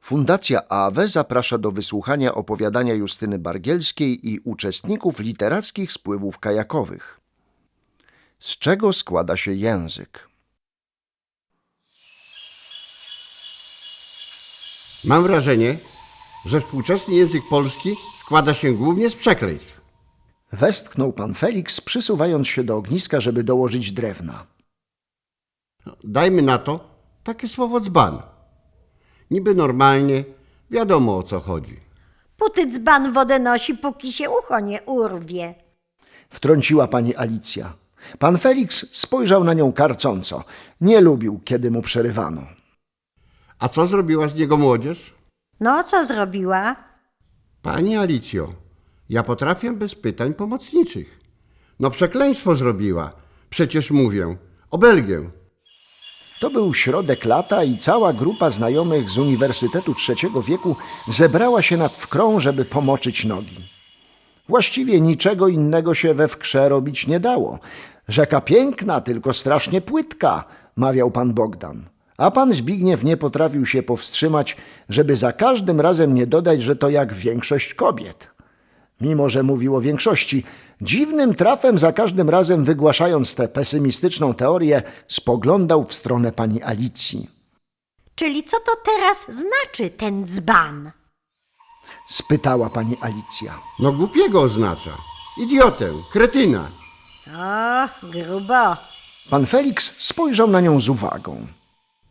Fundacja AWE zaprasza do wysłuchania opowiadania Justyny Bargielskiej i uczestników literackich spływów kajakowych. Z czego składa się język? Mam wrażenie, że współczesny język polski składa się głównie z przekleństw. Westchnął pan Felix, przysuwając się do ogniska, żeby dołożyć drewna. Dajmy na to takie słowo dzban. Niby normalnie, wiadomo o co chodzi. Póty dzban wodę nosi, póki się ucho nie urwie. Wtrąciła pani Alicja. Pan Felix spojrzał na nią karcąco. Nie lubił, kiedy mu przerywano. A co zrobiła z niego młodzież? No, co zrobiła? Pani Alicjo, ja potrafię bez pytań pomocniczych. No przekleństwo zrobiła. Przecież mówię, o Belgię. To był środek lata i cała grupa znajomych z Uniwersytetu Trzeciego Wieku zebrała się nad wkrą, żeby pomoczyć nogi. Właściwie niczego innego się we wkrze robić nie dało. Rzeka piękna, tylko strasznie płytka, mawiał pan Bogdan. A pan Zbigniew nie potrafił się powstrzymać, żeby za każdym razem nie dodać, że to jak większość kobiet. Mimo, że mówił o większości, dziwnym trafem za każdym razem wygłaszając tę pesymistyczną teorię, spoglądał w stronę pani Alicji. Czyli co to teraz znaczy ten dzban? Spytała pani Alicja. No głupiego oznacza. Idiotę, kretyna. O, grubo. Pan Felix spojrzał na nią z uwagą.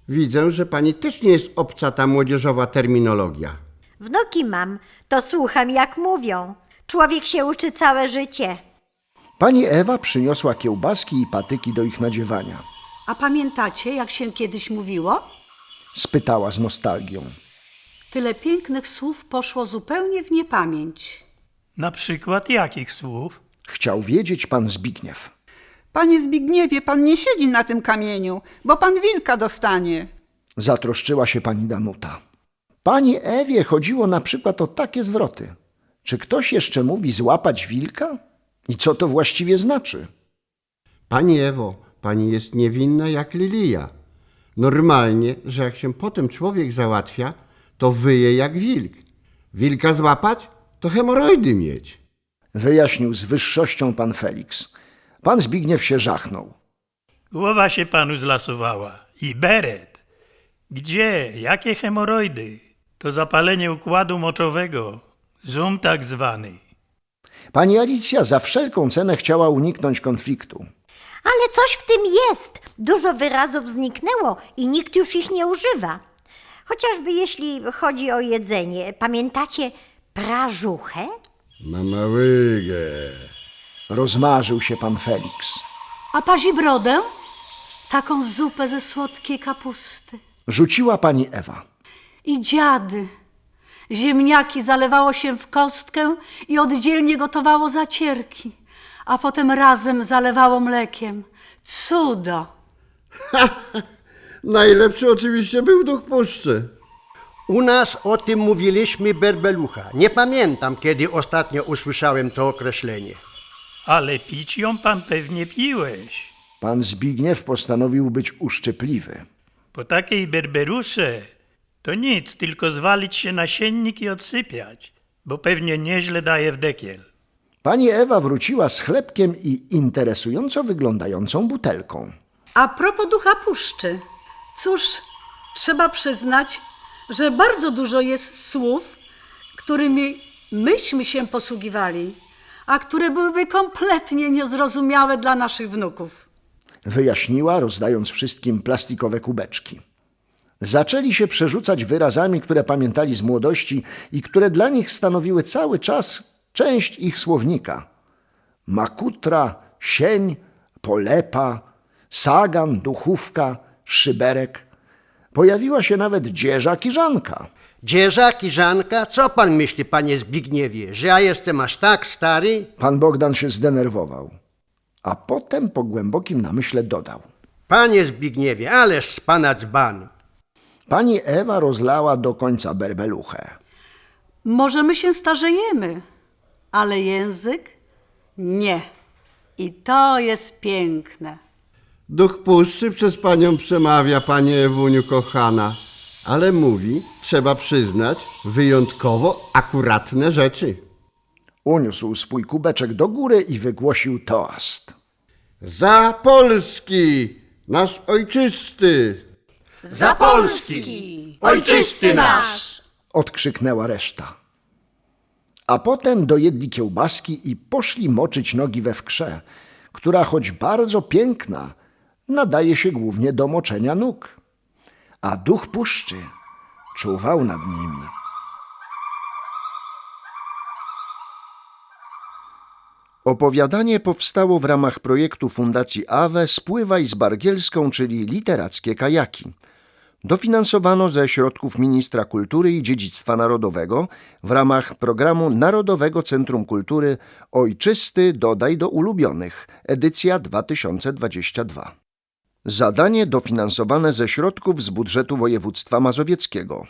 Widzę, że pani też nie jest obca ta młodzieżowa terminologia. Wnuki mam, to słucham jak mówią. Człowiek się uczy całe życie. Pani Ewa przyniosła kiełbaski i patyki do ich nadziewania. A pamiętacie, jak się kiedyś mówiło? Spytała z nostalgią. Tyle pięknych słów poszło zupełnie w niepamięć. Na przykład jakich słów? Chciał wiedzieć pan Zbigniew. Panie Zbigniewie, pan nie siedzi na tym kamieniu, bo pan wilka dostanie. Zatroszczyła się pani Danuta. Pani Ewie chodziło na przykład o takie zwroty. Czy ktoś jeszcze mówi złapać wilka? I co to właściwie znaczy? Pani Ewo, pani jest niewinna jak lilia. Normalnie, że jak się potem człowiek załatwia, to wyje jak wilk. Wilka złapać, to hemoroidy mieć. Wyjaśnił z wyższością pan Felix. Pan Zbigniew się żachnął. Głowa się panu zlasowała. I beret. Gdzie? Jakie hemoroidy? To zapalenie układu moczowego. Zoom tak zwany. Pani Alicja za wszelką cenę chciała uniknąć konfliktu. Ale coś w tym jest. Dużo wyrazów zniknęło i nikt już ich nie używa. Chociażby jeśli chodzi o jedzenie. Pamiętacie prażuchę? Mama łygę. Rozmarzył się pan Felix. A pazibrodę? Taką zupę ze słodkiej kapusty. Rzuciła pani Ewa. I dziady. Ziemniaki zalewało się w kostkę i oddzielnie gotowało zacierki, a potem razem zalewało mlekiem. Cudo! Najlepszy oczywiście był duch puszczy. U nas o tym mówiliśmy berbelucha. Nie pamiętam, kiedy ostatnio usłyszałem to określenie. Ale pić ją pan pewnie piłeś. Pan Zbigniew postanowił być uszczypliwy. Po takiej berberusze to nic, tylko zwalić się na siennik i odsypiać, bo pewnie nieźle daje w dekiel. Pani Ewa wróciła z chlebkiem i interesująco wyglądającą butelką. A propos ducha puszczy. Cóż, trzeba przyznać, że bardzo dużo jest słów, którymi myśmy się posługiwali, a które byłyby kompletnie niezrozumiałe dla naszych wnuków. Wyjaśniła, rozdając wszystkim plastikowe kubeczki. Zaczęli się przerzucać wyrazami, które pamiętali z młodości i które dla nich stanowiły cały czas część ich słownika. Makutra, sień, polepa, sagan, duchówka, szyberek. Pojawiła się nawet dzieża kiżanka. Dzierża, kiżanka, co pan myśli, panie Zbigniewie, że ja jestem aż tak stary? Pan Bogdan się zdenerwował, a potem po głębokim namyśle dodał. Panie Zbigniewie, ależ z pana dzban. Pani Ewa rozlała do końca berbeluchę. Może my się starzejemy, ale język nie. I to jest piękne. Duch puszczy przez panią przemawia, panie Ewuniu kochana. Ale mówi, trzeba przyznać, wyjątkowo akuratne rzeczy. Uniósł swój kubeczek do góry i wygłosił toast. Za Polski, nasz ojczysty! Za Polski! Ojczysty nasz! Odkrzyknęła reszta. A potem dojedli kiełbaski i poszli moczyć nogi we wkrze, która choć bardzo piękna, nadaje się głównie do moczenia nóg. A duch puszczy czuwał nad nimi. Opowiadanie powstało w ramach projektu Fundacji AWE Spływaj z Bargielską, czyli literackie kajaki. Dofinansowano ze środków Ministra Kultury i Dziedzictwa Narodowego w ramach programu Narodowego Centrum Kultury Ojczysty Dodaj do Ulubionych, edycja 2022. Zadanie dofinansowane ze środków z budżetu województwa mazowieckiego.